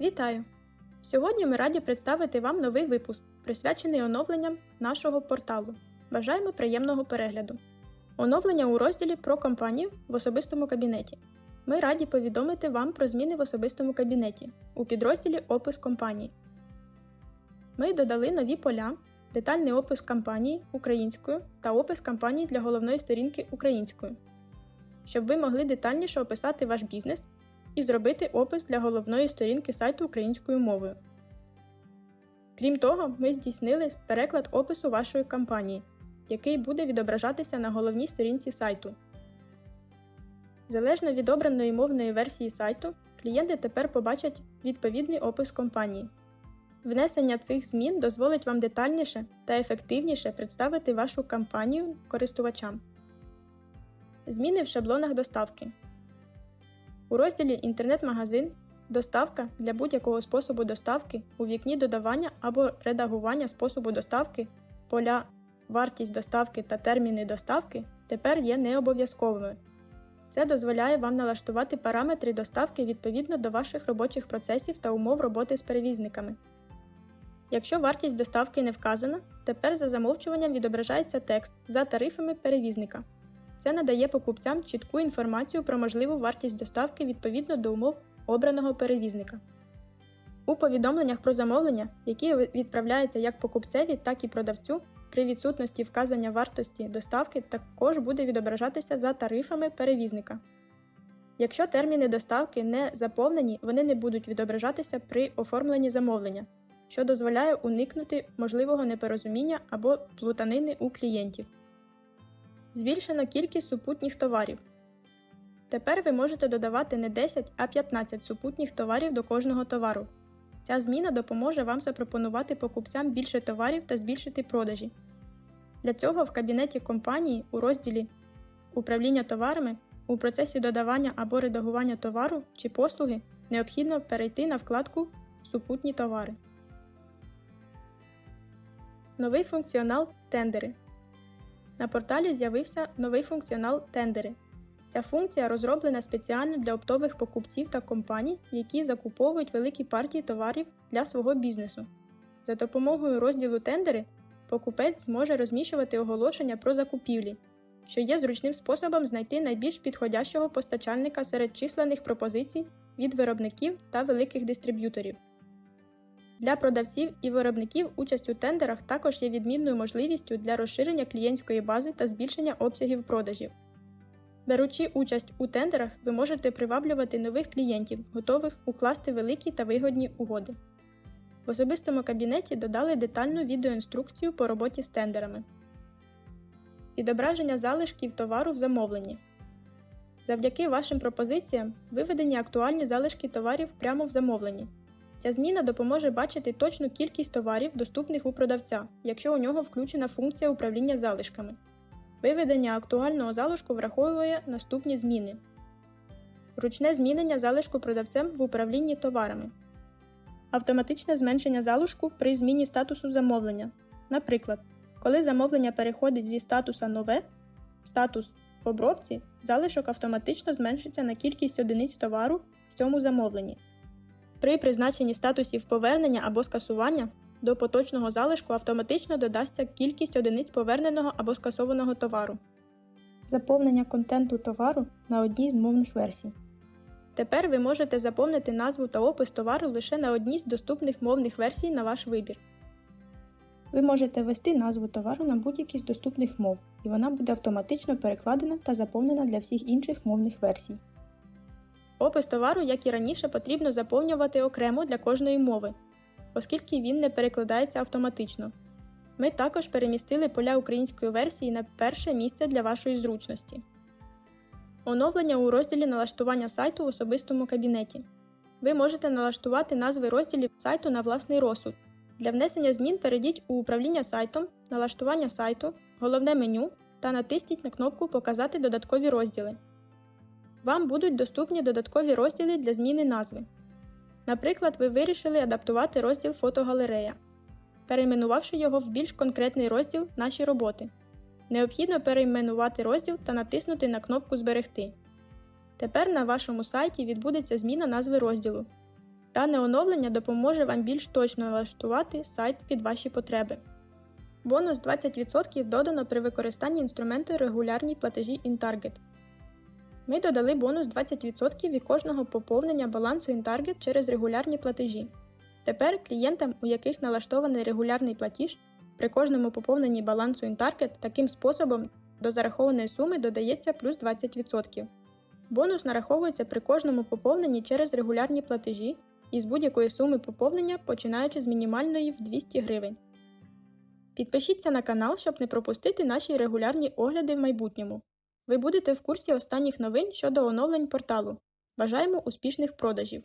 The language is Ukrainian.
Вітаю! Сьогодні ми раді представити вам новий випуск, присвячений оновленням нашого порталу. Бажаємо приємного перегляду. Оновлення у розділі про компанію в особистому кабінеті. Ми раді повідомити вам про зміни в особистому кабінеті у підрозділі Опис компанії. Ми додали нові поля, детальний опис компанії українською та опис компанії для головної сторінки українською, щоб ви могли детальніше описати ваш бізнес і зробити опис для головної сторінки сайту українською мовою. Крім того, ми здійснили переклад опису вашої компанії, який буде відображатися на головній сторінці сайту. Залежно від обраної мовної версії сайту, клієнти тепер побачать відповідний опис компанії. Внесення цих змін дозволить вам детальніше та ефективніше представити вашу компанію користувачам. Зміни в шаблонах доставки. У розділі Інтернет-магазин Доставка для будь-якого способу доставки у вікні додавання або редагування способу доставки поля Вартість доставки та терміни доставки тепер є необов'язковими. Це дозволяє вам налаштувати параметри доставки відповідно до ваших робочих процесів та умов роботи з перевізниками. Якщо вартість доставки не вказана, тепер за замовчуванням відображається текст за тарифами перевізника. Це надає покупцям чітку інформацію про можливу вартість доставки відповідно до умов обраного перевізника. У повідомленнях про замовлення, які відправляються як покупцеві, так і продавцю, при відсутності вказання вартості доставки також буде відображатися за тарифами перевізника. Якщо терміни доставки не заповнені, вони не будуть відображатися при оформленні замовлення, що дозволяє уникнути можливого непорозуміння або плутанини у клієнтів. Збільшено кількість супутніх товарів. Тепер ви можете додавати не 10, а 15 супутніх товарів до кожного товару. Ця зміна допоможе вам запропонувати покупцям більше товарів та збільшити продажі. Для цього в кабінеті компанії у розділі Управління товарами у процесі додавання або редагування товару чи послуги необхідно перейти на вкладку Супутні товари. Новий функціонал Тендери. На порталі з'явився новий функціонал Тендери. Ця функція розроблена спеціально для оптових покупців та компаній, які закуповують великі партії товарів для свого бізнесу. За допомогою розділу Тендери покупець зможе розміщувати оголошення про закупівлі, що є зручним способом знайти найбільш підходящого постачальника серед численних пропозицій від виробників та великих дистриб'юторів. Для продавців і виробників участь у тендерах також є відмінною можливістю для розширення клієнтської бази та збільшення обсягів продажів. Беручи участь у тендерах, ви можете приваблювати нових клієнтів, готових укласти великі та вигодні угоди. В особистому кабінеті додали детальну відеоінструкцію по роботі з тендерами. Відображення залишків товару в замовленні. Завдяки вашим пропозиціям виведені актуальні залишки товарів прямо в замовленні. Ця зміна допоможе бачити точну кількість товарів, доступних у продавця, якщо у нього включена функція управління залишками. Виведення актуального залишку враховує наступні зміни: ручне змінення залишку продавцем в управлінні товарами, автоматичне зменшення залишку при зміні статусу замовлення. Наприклад, коли замовлення переходить зі статуса нове в статус в обробці, залишок автоматично зменшиться на кількість одиниць товару в цьому замовленні. При призначенні статусів повернення або скасування до поточного залишку автоматично додасться кількість одиниць поверненого або скасованого товару. Заповнення контенту товару на одній з мовних версій. Тепер ви можете заповнити назву та опис товару лише на одній з доступних мовних версій на ваш вибір. Ви можете ввести назву товару на будь-якій з доступних мов, і вона буде автоматично перекладена та заповнена для всіх інших мовних версій. Опис товару, як і раніше, потрібно заповнювати окремо для кожної мови, оскільки він не перекладається автоматично. Ми також перемістили поля української версії на перше місце для вашої зручності. Оновлення у розділі налаштування сайту в особистому кабінеті. Ви можете налаштувати назви розділів сайту на власний розсуд. Для внесення змін перейдіть у управління сайтом, налаштування сайту, головне меню та натисніть на кнопку Показати додаткові розділи. Вам будуть доступні додаткові розділи для зміни назви. Наприклад, ви вирішили адаптувати розділ Фотогалерея, перейменувавши його в більш конкретний розділ Наші роботи. Необхідно перейменувати розділ та натиснути на кнопку Зберегти. Тепер на вашому сайті відбудеться зміна назви розділу. Дане оновлення допоможе вам більш точно налаштувати сайт під ваші потреби. Бонус 20% додано при використанні інструменту регулярні платежі InTarget. Ми додали бонус 20% від кожного поповнення балансу InTarget через регулярні платежі. Тепер клієнтам, у яких налаштований регулярний платіж, при кожному поповненні балансу InTarget таким способом до зарахованої суми додається плюс 20%. Бонус нараховується при кожному поповненні через регулярні платежі і з будь-якої суми поповнення, починаючи з мінімальної в 200 гривень. Підпишіться на канал, щоб не пропустити наші регулярні огляди в майбутньому. Ви будете в курсі останніх новин щодо оновлень порталу. Бажаємо успішних продажів!